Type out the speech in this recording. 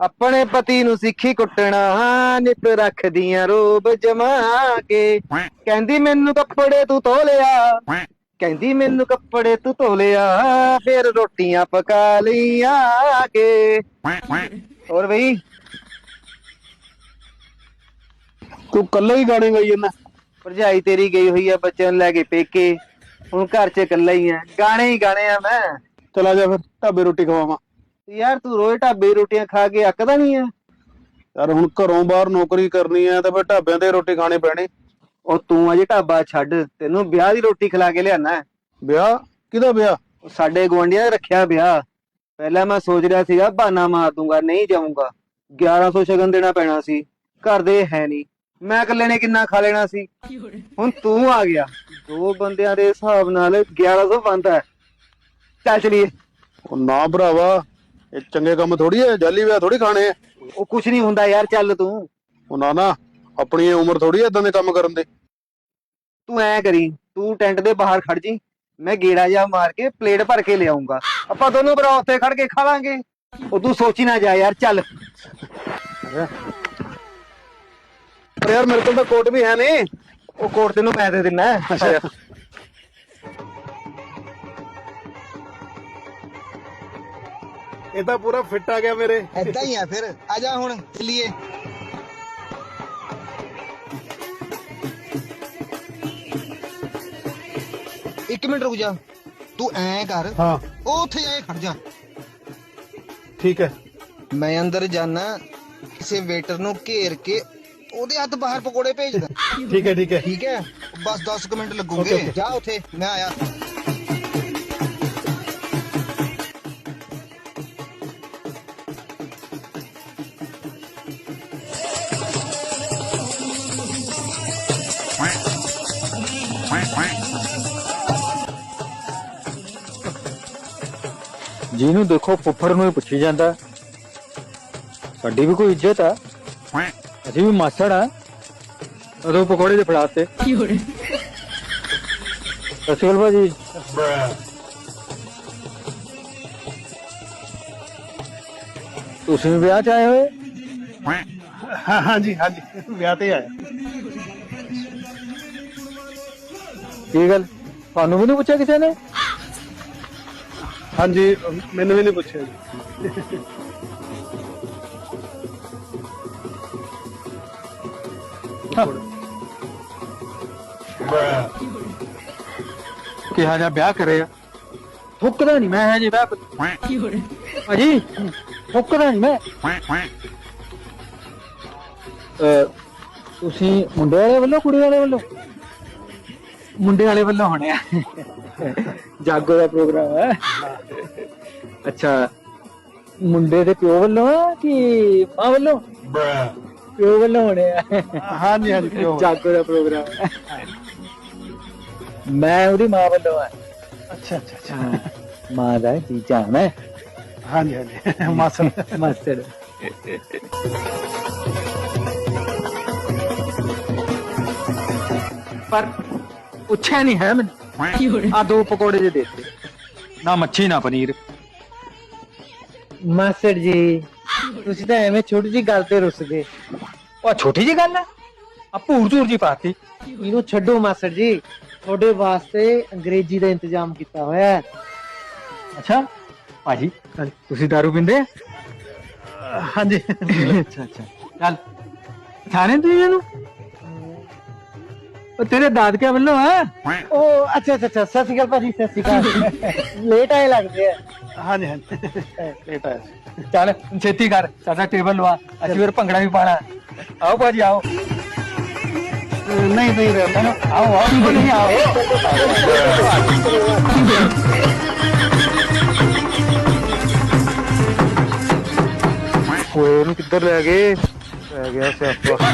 ਆਪਣੇ ਪਤੀ ਨੂੰ ਸਿੱਖੀ ਕੁੱਟਣਾ ਨਿਤ ਰੱਖਦੀਆਂ ਰੋਬ ਜਮਾ ਕੇ। ਕਹਿੰਦੀ ਮੈਨੂੰ ਕੱਪੜੇ ਤੂੰ ਧੋ ਲਿਆ। ਕਹਿੰਦੀ ਮੈਨੂੰ ਕੱਪੜੇ ਤੂੰ ਧੋ ਲਿਆ। ਫਿਰ ਰੋਟੀਆਂ ਪਕਾ ਲਈਆਂ ਕੇ। ਹੋਰ ਬਈ? ਤੂੰ ਕੱਲਾ ਹੀ ਗਾਣੇ ਗਾਈ ਜਾਂਦਾ। ਭਰਜਾਈ ਤੇਰੀ ਗਈ ਹੋਈ ਆ ਬੱਚਿਆਂ ਨੂੰ ਲੈ ਕੇ ਪੇਕੇ। ਹੁਣ ਘਰ 'ਚ ਇਕੱਲਾ ਹੀ ਆ। ਗਾਣੇ ਹੀ ਗਾਣੇ ਆ ਮੈਂ। ਚਲਾ ਜਾ ਫਿਰ ਢਾਬੇ ਰੋਟੀ ਖਵਾਵਾਂ। ਯਾਰ ਤੂੰ ਰੋਜ਼ ਢਾਬੇ ਰੋਟੀਆਂ ਖਾ ਕੇ ਅੱਕਦਾ ਨਹੀਂ ਆ? ਯਾਰ ਹੁਣ ਘਰੋਂ ਬਾਹਰ ਨੌਕਰੀ ਕਰਨੀ ਹੈ ਤੇ ਫਿਰ ਢਾਬਿਆਂ ਤੇ ਰੋਟੀ ਖਾਣੀ ਪੈਣੀ। ਉਹ ਤੂੰ ਅਜੇ ਢਾਬਾ ਛੱਡ ਤੈਨੂੰ ਵਿਆਹ ਦੀ ਰੋਟੀ ਖਿਲਾ ਕੇ ਲਿਆਣਾ ਹੈ। ਵਿਆਹ? ਕਿਹਦਾ ਵਿਆਹ? ਉਹ ਸਾਡੇ ਗੁਆਂਢੀਆਂ ਨੇ ਰੱਖਿਆ ਵਿਆਹ। ਪਹਿਲਾਂ ਮੈਂ ਸੋਚ ਰਿਹਾ ਸੀਗਾ ਬਹਾਨਾ ਮਾਰ ਦੂੰਗਾ ਨਹੀਂ ਜਾਊਂਗਾ। 1100 ਸ਼ਗਨ ਦੇਣਾ ਪੈਣਾ ਸੀ ਘਰ ਦੇ ਹੈ ਨਹੀਂ। ਮੈਂ ਇਕੱਲੇ ਨੇ ਕਿੰਨਾ ਖਾ ਲੈਣਾ ਸੀ? ਹੁਣ ਤੂੰ ਆ ਗਿਆ। ਦੋ ਬੰਦਿਆਂ ਦੇ ਹਿਸਾਬ ਨਾਲ 1100 ਬਣਦਾ। ਹੈ ਚੱਲ ਚਲੀਏ। ਉਹ ਨਾ ਭਰਾਵਾ ਇਹ ਚੰਗੇ ਕੰਮ ਥੋੜੀ ਹੈ ਜਾਲੀ ਵਿਆਹ ਥੋੜੀ ਖਾਣੇ ਆ ਉਹ ਕੁਛ ਨਹੀਂ ਹੁੰਦਾ ਯਾਰ ਚੱਲ ਤੂੰ। ਉਹ ਨਾ ਨਾ ਆਪਣੀ ਇਹ ਉਮਰ ਥੋੜੀ ਹੈ ਇਦਾਂ ਦੇ ਕੰਮ ਕਰਨ ਦੀ। ਤੂੰ ਐ ਕਰੀ ਤੂੰ ਟੈਂਟ ਦੇ ਬਾਹਰ ਖੜ ਜੀ ਮੈਂ ਗੇੜਾ ਜਾ ਮਾਰ ਕੇ ਪਲੇਟ ਭਰ ਕੇ ਲਿਆਉਂਗਾ। ਆਪਾਂ ਦੋਨੋਂ ਭਰਾ ਉੱਥੇ ਖੜ ਕੇ ਖਾ ਲਾਂਗੇ। ਉਹ ਤੂੰ ਸੋਚੀ ਨਾ ਜਾ ਯਾਰ ਚੱਲ। ਪਰ ਯਾਰ ਮੇਰੇ ਕੋਲ ਤਾਂ ਕੋਟ ਵੀ ਹੈ ਨਹੀਂ ਉਹ ਕੋਟ ਤੈਨੂੰ ਮੈਂ ਦੇ ਦਿੰਨਾ। ਇਹ ਤਾਂ ਪੂਰਾ ਫਿੱਟ ਆ ਗਿਆ ਮੇਰੇ। ਏਦਾਂ ਹੀ ਆ ਫਿਰ। ਆ ਜਾ ਹੁਣ ਚਲੀਏ। ਇੱਕ ਮਿੰਟ ਰੁਕ ਜਾ। ਤੂੰ ਐਂ ਕਰ ਹਾਂ। ਉਹ ਉੱਥੇ ਜਾ ਕੇ ਖੜ ਜਾ। ਠੀਕ ਹੈ। ਮੈਂ ਅੰਦਰ ਜਾਣਾ ਕਿਸੇ ਵੇਟਰ ਨੂੰ ਘੇਰ ਕੇ ਉਹਦੇ ਹੱਥ ਬਾਹਰ ਪਕੌੜੇ ਭੇਜਦਾ। ਠੀਕ ਹੈ ਠੀਕ ਹੈ। ਠੀਕ ਹੈ? ਬਸ 10 ਕੁ ਮਿੰਟ ਲੱਗੂਗੇ. ਜਾ ਉੱਥੇ ਮੈਂ ਆਇਆ। ਜਿਹਨੂੰ ਦੇਖੋ ਫੁੱਫੜ ਨੂੰ ਹੀ ਪੁੱਛੀ ਜਾਂਦਾ। ਸਾਡੀ ਵੀ ਕੋਈ ਇੱਜ਼ਤ ਆ। ਅਸੀਂ ਵੀ ਮਾਸੜ ਆ। ਉਦੋਂ ਪਕੌੜੇ ਦੇ ਫੜਾਤੇ ਅਸਲ ਭਾਜੀ। ਤੁਸੀਂ ਵੀ ਵਿਆਹ ਚ ਆਏ ਹੋਏ? ਹਾਂ ਹਾਂਜੀ ਹਾਂਜੀ। ਵਿਆਹ ਤੇ ਆਇਆ। ਕੀ ਗੱਲ? ਤੁਹਾਨੂੰ ਵੀ ਨਹੀਂ ਪੁੱਛਿਆ ਕਿਸੇ ਨੇ? ਹਾਂਜੀ ਮੈਨੂੰ ਵੀ ਨਹੀਂ ਪੁੱਛਿਆ ਜੀ। ਕਿਹਾ ਜਾ ਵਿਆਹ ਕਰਿਆ ਫੁੱਕਦਾ ਨਹੀਂ ਮੈਂ ਹਜੇ ਵਿਆਹ ਭਾਜੀ ਫੁੱਕਦਾ ਨਹੀਂ ਮੈਂ। ਤੁਸੀਂ ਮੁੰਡੇ ਵਾਲੇ ਵੱਲੋਂ ਕੁੜੀ ਵਾਲੇ ਵੱਲੋਂ? ਮੁੰਡੇ ਵਾਲੇ ਵੱਲੋਂ ਹੋਣੇ ਆ। ਜਾਗੋ ਦਾ ਪ੍ਰੋਗਰਾਮ ਹੈ। ਅੱਛਾ ਮੁੰਡੇ ਦੇ ਪਿਓ ਵੱਲੋਂ ਆ ਕਿ ਮਾਂ ਵੱਲੋਂ? ਪਿਓ ਵੱਲੋਂ ਹੋਣੇ ਆ। ਹਾਂਜੀ ਹਾਂਜੀ ਕਿਉਂ ਜਾਗੋ ਦਾ ਪ੍ਰੋਗਰਾਮ ਮੈਂ ਉਹਦੀ ਮਾਂ ਵੱਲੋਂ ਆ। ਅੱਛਾ ਅੱਛਾ ਅੱਛਾ। ਮਾਂ ਦਾ ਜੀਜਾ ਮੈਂ ਹਾਂਜੀ ਹਾਂਜੀ। ਮਾਸਰ ਮਾਸਟਰ ਪਰ ਪੁੱਛਿਆ ਨਹੀਂ ਹੈ ਮੈਨੂੰ। ਆ ਦੋ ਪਕੌੜੇ ਦੇ ਦਿੱਤੇ ਨਾ ਮੱਛੀ ਨਾ ਪਨੀਰ। ਮਾਸਟਰ ਜੀ ਤੁਸੀਂ ਤਾਂ ਐਵੇਂ ਛੋਟੀ ਜੀ ਗੱਲ ਤੇ ਰੁੱਸ ਗਏ। ਉਹ ਛੋਟੀ ਜੀ ਗੱਲ ਹੈ? ਆ ਭੂਰ ਝੂਰ ਜੀ ਪਾਤੀ। ਇਹਨੂੰ ਛੱਡੋ ਮਾਸਟਰ ਜੀ ਤੁਹਾਡੇ ਵਾਸਤੇ ਅੰਗਰੇਜ਼ੀ ਦਾ ਇੰਤਜ਼ਾਮ ਕੀਤਾ ਹੋਇਆ ਹੈ। ਅੱਛਾ ਭਾਜੀ ਤੁਸੀਂ ਦਾਰੂ ਪੀਂਦੇ ਆ? ਹਾਂਜੀ। ਅੱਛਾ ਅੱਛਾ। ਚੱਲ ਥਾਣੇ ਤੂੰ ਇਹਨੂੰ? ਉਹ ਤੇਰੇ ਦਾਦਕਿਆਂ ਵੱਲੋਂ ਆ? ਉਹ ਅੱਛਾ ਅੱਛਾ ਅੱਛਾ ਸਤਿ ਸ਼੍ਰੀ ਅਕਾਲ ਭਾਜੀ ਸਤਿ ਸ਼੍ਰੀ ਅਕਾਲ। ਲੇਟ ਆਏ ਲੱਗਦੇ ਆ। ਹਾਂਜੀ ਹਾਂਜੀ। ਲੇਟ ਆਇਆ ਚੱਲ ਛੇਤੀ ਕਰ ਸਾਡਾ ਟੇਬਲ ਲਵਾ। ਅਸੀਂ ਫਿਰ ਭੰਗੜਾ ਵੀ ਪਾਣਾ ਆਓ ਭਾਜੀ ਆਓ। ਨਹੀਂ ਨਹੀਂ ਰਹਿਣਾ ਆਓ ਆਓ। ਨਹੀਂ ਆਓ। ਹੋਏ ਨੂੰ ਕਿੱਧਰ ਲੈ ਗਏ? ਪੈ ਗਿਆ ਸਿਆਪਾ।